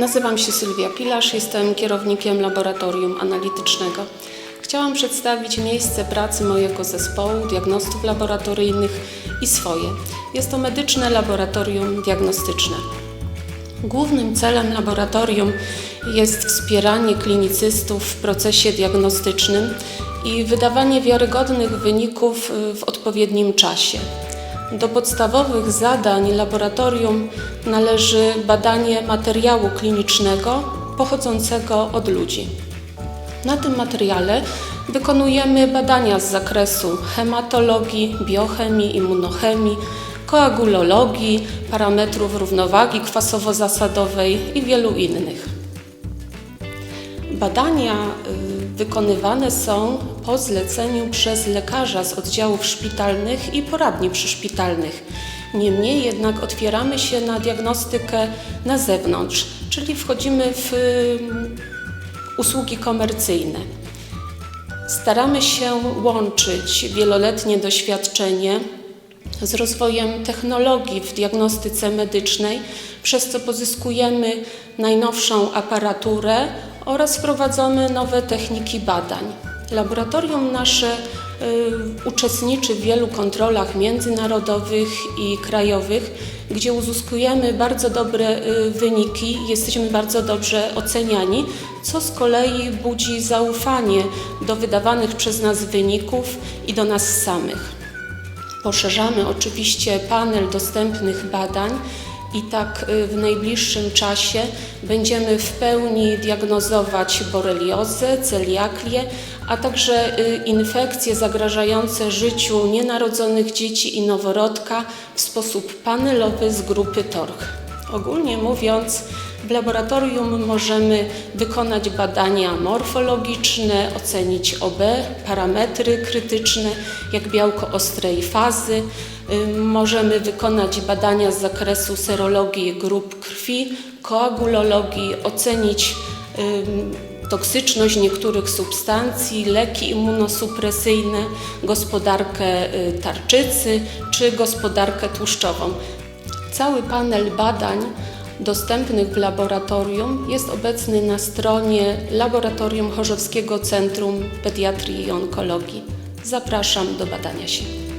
Nazywam się Sylwia Pilarz, jestem kierownikiem laboratorium analitycznego. Chciałam przedstawić miejsce pracy mojego zespołu, diagnostów laboratoryjnych i swoje. Jest to medyczne laboratorium diagnostyczne. Głównym celem laboratorium jest wspieranie klinicystów w procesie diagnostycznym i wydawanie wiarygodnych wyników y, w odpowiednim czasie. Do podstawowych zadań laboratorium należy badanie materiału klinicznego pochodzącego od ludzi. Na tym materiale wykonujemy badania z zakresu hematologii, biochemii, immunochemii, koagulologii, parametrów równowagi kwasowo-zasadowej i wielu innych. Badania y, wykonywane są po zleceniu przez lekarza z oddziałów szpitalnych i poradni przyszpitalnych. Niemniej jednak otwieramy się na diagnostykę na zewnątrz, czyli wchodzimy w y, usługi komercyjne. Staramy się łączyć wieloletnie doświadczenie z rozwojem technologii w diagnostyce medycznej, przez co pozyskujemy najnowszą aparaturę oraz wprowadzamy nowe techniki badań. Laboratorium nasze y, uczestniczy w wielu kontrolach międzynarodowych i krajowych, gdzie uzyskujemy bardzo dobre y, wyniki, jesteśmy bardzo dobrze oceniani, co z kolei budzi zaufanie do wydawanych przez nas wyników i do nas samych. Poszerzamy oczywiście panel dostępnych badań i tak y, w najbliższym czasie będziemy w pełni diagnozować boreliozę, celiaklię, a także y, infekcje zagrażające życiu nienarodzonych dzieci i noworodka w sposób panelowy z grupy TORCH. Ogólnie mówiąc, w laboratorium możemy wykonać badania morfologiczne, ocenić OB, parametry krytyczne, jak białko ostrej fazy. Możemy wykonać badania z zakresu serologii grup krwi, koagulologii, ocenić toksyczność niektórych substancji, leki immunosupresyjne, gospodarkę y, tarczycy czy gospodarkę tłuszczową. Cały panel badań dostępnych w laboratorium jest obecny na stronie Laboratorium Chorzowskiego Centrum Pediatrii i Onkologii. Zapraszam do badania się.